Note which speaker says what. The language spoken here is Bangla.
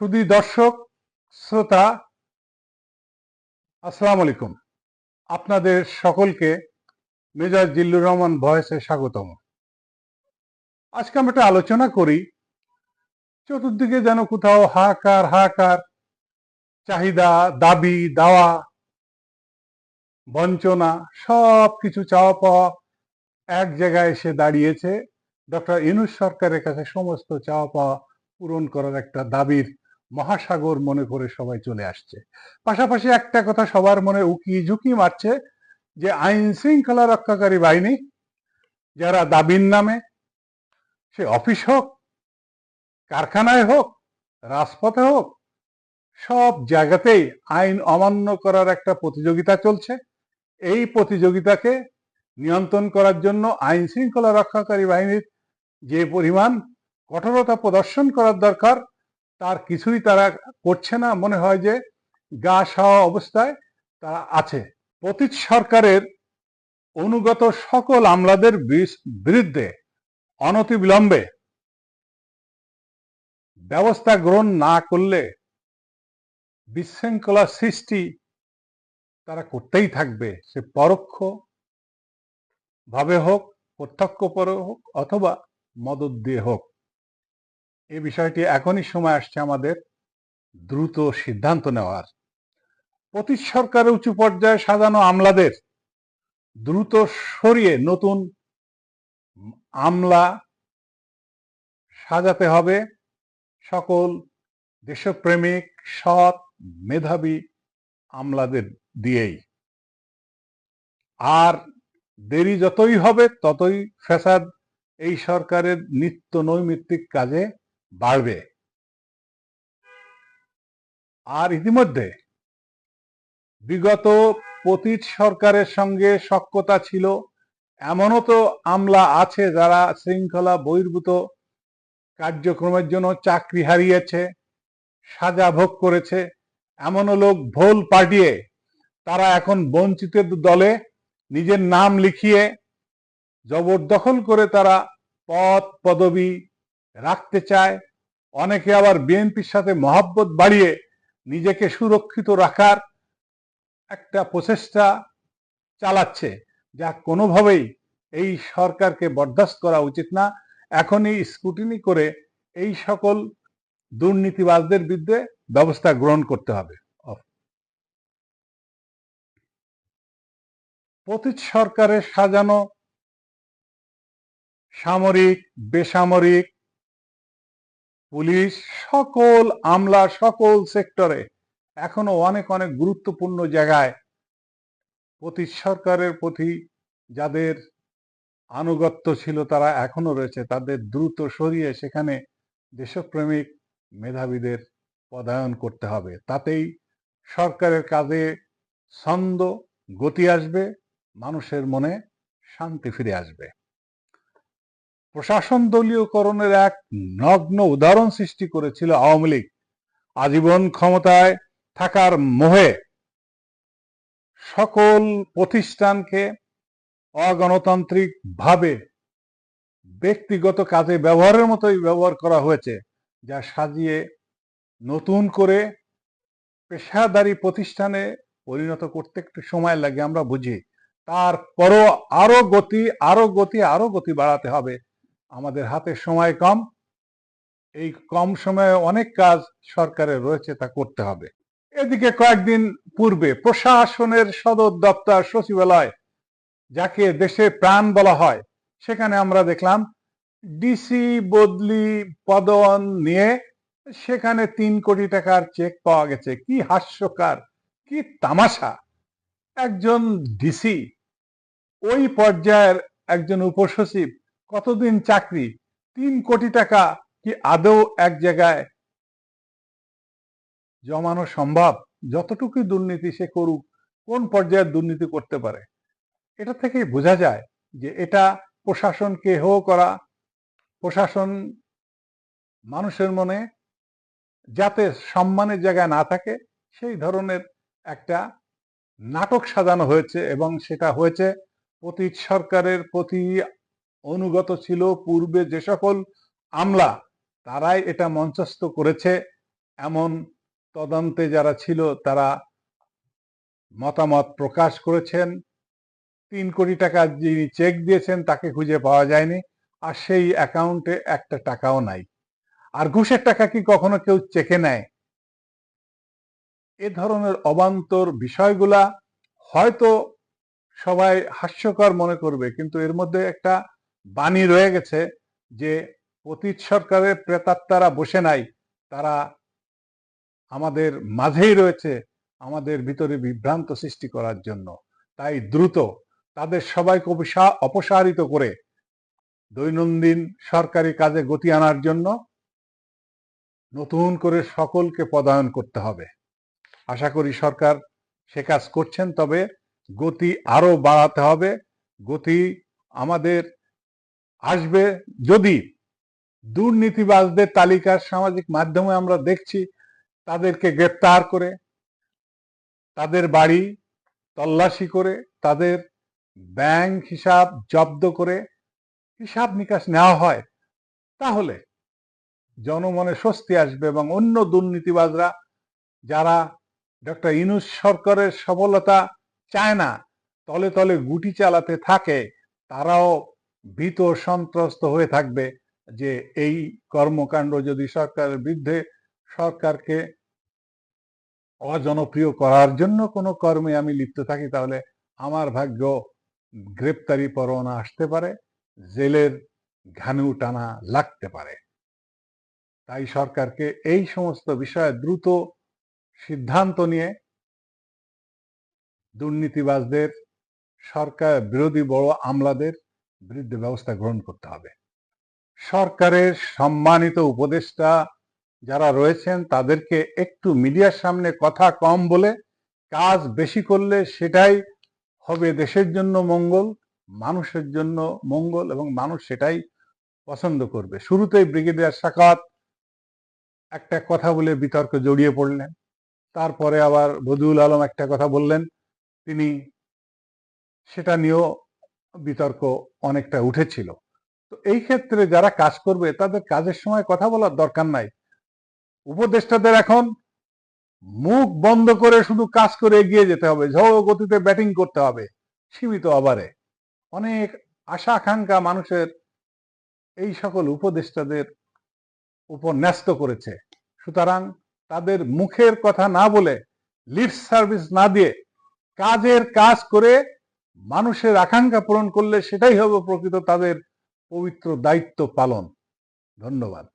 Speaker 1: সুদী দর্শক, শ্রোতা, আসসালাম আলাইকুম। আপনাদের সকলকে মেজর জিল্লুর রহমান ভয়েসে স্বাগতম। আজকে আমরা একটা আলোচনা করি, চতুর্দিকে যেন কোথাও হাহাকার হাহাকার, চাহিদা, দাবি, দাওয়া, বঞ্চনা, সব কিছু চাওয়া পাওয়া এক জায়গায় এসে দাঁড়িয়েছে। ডক্টর ইনুস সরকারের কাছে সমস্ত চাওয়া পাওয়া পূরণ করার একটা দাবির মহাসাগর মনে করে সবাই চলে আসছে। পাশাপাশি একটা কথা সবার মনে উকি ঝুঁকি মারছে যে আইন শৃঙ্খলা রক্ষাকারী বাহিনী, যারা দাবির নামে, সে অফিস হোক, কারখানায় হোক, রাজপথে হোক, সব জায়গাতেই আইন অমান্য করার একটা প্রতিযোগিতা চলছে। এই প্রতিযোগিতাকে নিয়ন্ত্রণ করার জন্য আইন শৃঙ্খলা রক্ষাকারী বাহিনীর যে পরিমাণ কঠোরতা প্রদর্শন করার দরকার তার কিছুই তারা করছে না। মনে হয় যে গা সাওয়া অবস্থায় তারা আছে। পতীত সরকারের অনুগত সকল আমলাদের বিরুদ্ধে অনতিবিলম্বে ব্যবস্থা গ্রহণ না করলে বিশৃঙ্খলা সৃষ্টি তারা করতেই থাকবে। সে পরোক্ষ ভাবে হোক প্রত্যক্ষ পরে হোক, অথবা মদত দিয়ে হোক। এই বিষয়টি এখনই সময় আসছে আমাদের দ্রুত সিদ্ধান্ত নেওয়ার। প্রতি সরকারের উঁচু পর্যায়ে সাজানো আমলাদের দ্রুত সরিয়ে নতুন আমলা সাজাতে হবে। সকল দেশপ্রেমিক, সৎ, মেধাবী আমলাদের দিয়েই। আর দেরি যতই হবে, ততই ফ্যাসাদ এই সরকারের নিত্য নৈমিত্তিক কাজে বাড়বে। আর ইতিমধ্যে বিগত পতীত সরকারের সঙ্গে সক্ষতা ছিল। এমনও তো আমলা আছে যারা শৃঙ্খলা বহির্ভূত কার্যক্রমের জন্য চাকরি হারিয়েছে, সাজা ভোগ করেছে। এমনও লোক ভোল পাঠিয়ে তারা এখন বঞ্চিতের দলে নিজের নাম লিখিয়ে জবরদখল করে তারা পদ, পদবি রাখতে চায়। অনেকে আবার বিএনপির সাথে মহাব্বত বাড়িয়ে নিজেকে সুরক্ষিত রাখার একটা প্রচেষ্টা চালাচ্ছে। যা কোনোভাবেই এই সরকারকে বরদাস্ত করা উচিত না। এখনই স্কুটিনি করে এই সকল দুর্নীতিবাজদের বিরুদ্ধে ব্যবস্থা গ্রহণ করতে হবে। পতীত সরকারের সাজানো সামরিক, বেসামরিক পুলিশ সকল, আমলা সকল সেক্টরে এখনও অনেক অনেক গুরুত্বপূর্ণ জায়গায় প্রতি সরকারের প্রতি যাদের আনুগত্য ছিল তারা এখনও রয়েছে, তাদের দ্রুত সরিয়ে সেখানে দেশপ্রেমিক মেধাবীদের পদায়ন করতে হবে। তাতেই সরকারের কাজে ছন্দ গতি আসবে, মানুষের মনে শান্তি ফিরে আসবে। প্রশাসন দলীয়করণের এক নগ্ন উদাহরণ সৃষ্টি করেছিল আওয়ামী লীগ। আজীবন ক্ষমতায় থাকার মোহে সকল প্রতিষ্ঠানকে অগণতান্ত্রিক ভাবে ব্যক্তিগত কাজে ব্যবহারের মতোই ব্যবহার করা হয়েছে, যা সাজিয়ে নতুন করে পেশাদারি প্রতিষ্ঠানে পরিণত করতে একটু সময় লাগে, আমরা বুঝি। তারপরও আরও গতি আরও গতি আরও গতি বাড়াতে হবে। আমাদের হাতে সময় কম। এই কম সময়ে অনেক কাজ সরকারের রয়েছে তা করতে হবে। এদিকে কয়েকদিন পূর্বে প্রশাসনের সদর দপ্তর সচিবালয়, যাকে দেশে প্রাণ বলা হয়, সেখানে আমরা দেখলাম ডিসি বদলি পদন নিয়ে সেখানে তিন কোটি টাকার চেক পাওয়া গেছে। কি হাস্যকার, কি তামাশা। একজন ডিসি, ওই পর্যায়ের একজন উপসচিব কতদিন চাকরি? তিন কোটি টাকা কি আদৌ এক জায়গায় জমানো সম্ভব? যতটুকু দুর্নীতি সে করুক, কোন পর্যায়ের দুর্নীতি করতে পারে? এটা থেকেই বোঝা যায় যে এটা প্রশাসনকে হো করা, প্রশাসন মানুষের মনে যাতে সম্মানের জায়গায় না থাকে, সেই ধরনের একটা নাটক সাজানো হয়েছে এবং সেটা হয়েছে পতীত সরকারের প্রতি অনুগত ছিল পূর্বে যে সকল আমলা, তারাই এটা মঞ্চস্থ করেছে। এমন তদন্তে যারা ছিল, তারা মতামত প্রকাশ করেছেন। তিন কোটি টাকা যিনি চেক দিয়েছেন, তাকে খুঁজে পাওয়া যায়নি। আর সেই অ্যাকাউন্টে একটা টাকাও নাই। আর ঘুষের টাকা কি কখনো কেউ চেকে নেয়? এ ধরনের অবান্তর বিষয়গুলা হয়তো সবাই হাস্যকর মনে করবে, কিন্তু এর মধ্যে একটা বাণী রয়ে গেছে যে অতীত সরকারের প্রেতাত্মারা বসে নাই, তারা আমাদের মাঝেই রয়েছে, আমাদের ভিতরে বিভ্রান্ত সৃষ্টি করার জন্য। তাই দ্রুত তাদের সবাইকে অপসা- অপসারিত করে দৈনন্দিন সরকারি কাজে গতি আনার জন্য নতুন করে সকলকে পদায়ন করতে হবে। আশা করি সরকার সে কাজ করছেন, তবে গতি আরও বাড়াতে হবে। গতি আমাদের আসবে যদি দুর্নীতিবাজদের তালিকার সামাজিক মাধ্যমে আমরা দেখছি তাদেরকে গ্রেপ্তার করে, তাদের বাড়ি তল্লাশি করে, তাদের ব্যাংক হিসাব জব্দ করে হিসাব নিকাশ নেওয়া হয়, তাহলে জনমনে স্বস্তি আসবে এবং অন্য দুর্নীতিবাজরা যারা ডক্টর ইনুস সরকারের সফলতা চায় না, তলে তলে গুটি চালাতে থাকে, তারাও ভীত সন্ত্রস্ত হয়ে থাকবে যে এই কর্মকাণ্ড যদি সরকারের বিরুদ্ধে সরকারকে অজনপ্রিয় করার জন্য কোনো কর্মে আমি লিপ্ত থাকি, তাহলে আমার ভাগ্য গ্রেপ্তারি পরোয়ানা আসতে পারে, জেলের ঘানু টানা লাগতে পারে। তাই সরকারকে এই সমস্ত বিষয়ে দ্রুত সিদ্ধান্ত নিয়ে দুর্নীতিবাজদের, সরকার বিরোধী বড় আমলাদের বিরুদ্ধে ব্যবস্থা গ্রহণ করতে হবে। সরকারের সম্মানিত উপদেষ্টা যারা রয়েছেন, তাদেরকে একটু মিডিয়ার সামনে কথা কম বলে কাজ বেশি করলে সেটাই হবে দেশের জন্য মঙ্গল, মানুষের জন্য মঙ্গল এবং মানুষ সেটাই পছন্দ করবে। শুরুতেই ব্রিগেডিয়ার সাকাত একটা কথা বলে বিতর্ক জড়িয়ে পড়লেন। তারপরে আবার বদিউল আলম একটা কথা বললেন। তিনি সেটা নিয়েও বিতর্ক অনেকটা উঠেছিল। তো এই ক্ষেত্রে যারা কাজ করবে, তাদের কাজের সময় কথা বলার দরকার নাই। উপদেষ্টাদের এখন মুখ বন্ধ করে শুধু কাজ করে এগিয়ে যেতে হবে। ঝড় গতিতে ব্যাটিং করতে হবে, সীমিত ওভারে। অনেক আশা আকাঙ্ক্ষা মানুষের এই সকল উপদেষ্টাদের উপর ন্যস্ত করেছে। সুতরাং তাদের মুখের কথা না বলে, লিড সার্ভিস না দিয়ে কাজের কাজ করে মানুষের আকাঙ্ক্ষা পূরণ করলে সেটাই হবে প্রকৃত তাদের পবিত্র দায়িত্ব পালন। ধন্যবাদ।